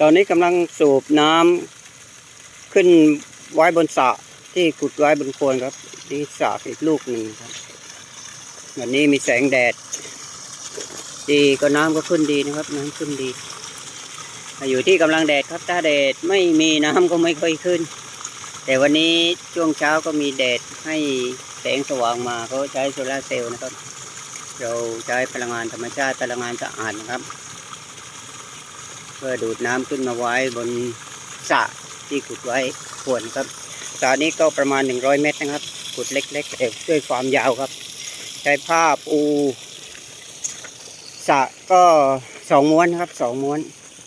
ตอนนี้กำลังสูบน้ำขึ้นไว้บนสระที่ขุดไว้บนโคนครับ นี่สระอีกลูกหนึ่งครับ วันนี้มีแสงแดด ดีก็น้ำก็ขึ้นดีนะครับ น้ำขึ้นดี อยู่ที่กำลังแดดครับ ถ้าแดดไม่มีน้ำก็ไม่ค่อยขึ้น แต่วันนี้ช่วงเช้าก็มีแดดให้แสงสว่างมาเขาใช้โซลาร์เซลล์นะครับ เราใช้พลังงานธรรมชาติพลังงานสะอาดนะครับ เพื่อดูดน้ำขึ้นมาไว้บนสระที่ขุดไว้ขวนครับสระนี้ก็ประมาณ 100 เมตรนะครับ ขุดเล็กๆแต่ด้วยความยาวครับ ใช้ผ้าปูสระก็สองม้วนครับสองม้วน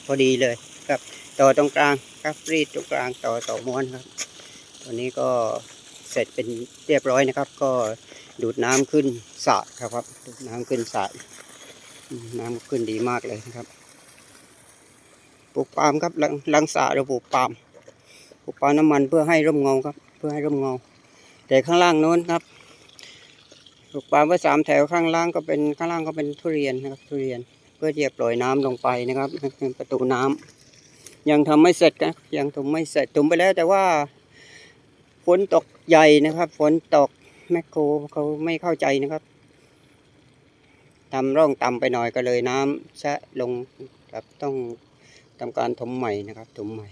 พอดีเลยครับ ต่อตรงกลางครับรีดตรงกลางต่อสองม้วนครับ ตัวนี้ก็เสร็จเป็นเรียบร้อยนะครับ ก็ดูดน้ำขึ้นสระครับครับดูดน้ำขึ้นสระน้ำขึ้นดีมากเลยนะครับ ลูกปาล์มครับลังสระเราปลูกปาล์มปลูกปาล์มน้ำมันเพื่อให้ร่มเงาครับ เพื่อให้ร่มเงา แต่ข้างล่างโน้นครับปลูกปาล์มไว้สามแถวข้างล่างก็เป็นข้างล่างก็เป็นทุเรียนนะครับทุเรียนเพื่อที่จะปล่อยน้ำลงไปนะครับเป็นประตูน้ำยังทำไม่เสร็จนะยังทำไม่เสร็จถุมไปแล้วแต่ว่าฝนตกใหญ่นะครับ ฝนตกแมคโครเขาไม่เข้าใจนะครับทำร่องต่ำไปหน่อยก็เลยน้ำชะลงครับต้อง ทำการถมใหม่นะครับถมใหม่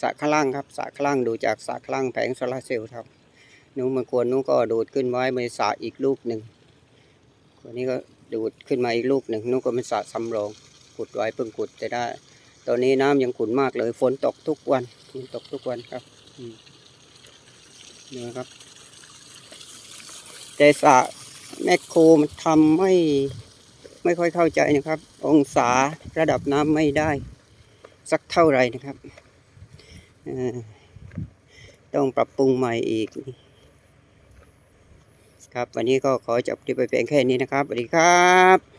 สระข้างล่างครับสระข้างล่างดูจากสระข้างล่างแผงโซลาร์เซลล์ครับนู้นมันควรนู้ก็ดูดขึ้นไว้ในสระอีกลูกหนึ่งวันนี้ก็ดูดขึ้นมาอีกลูกหนึ่งนู้ก็เป็นสระสำรองขุดไว้เพิ่งขุดจะได้ ตอนนี้น้ำยังขุ่นมากเลยฝนตกทุกวันฝนตกทุกวันครับนี่ครับแต่สระแมคโครมันทำไม่ ไม่ค่อยเข้าใจนะครับ องศาระดับน้ำไม่ได้ สักเท่าไหร่นะครับ ต้องปรับปรุงใหม่อีก ครับ วันนี้ก็ขอจบที่ไปเพียงแค่นี้นะครับสวัสดีครับ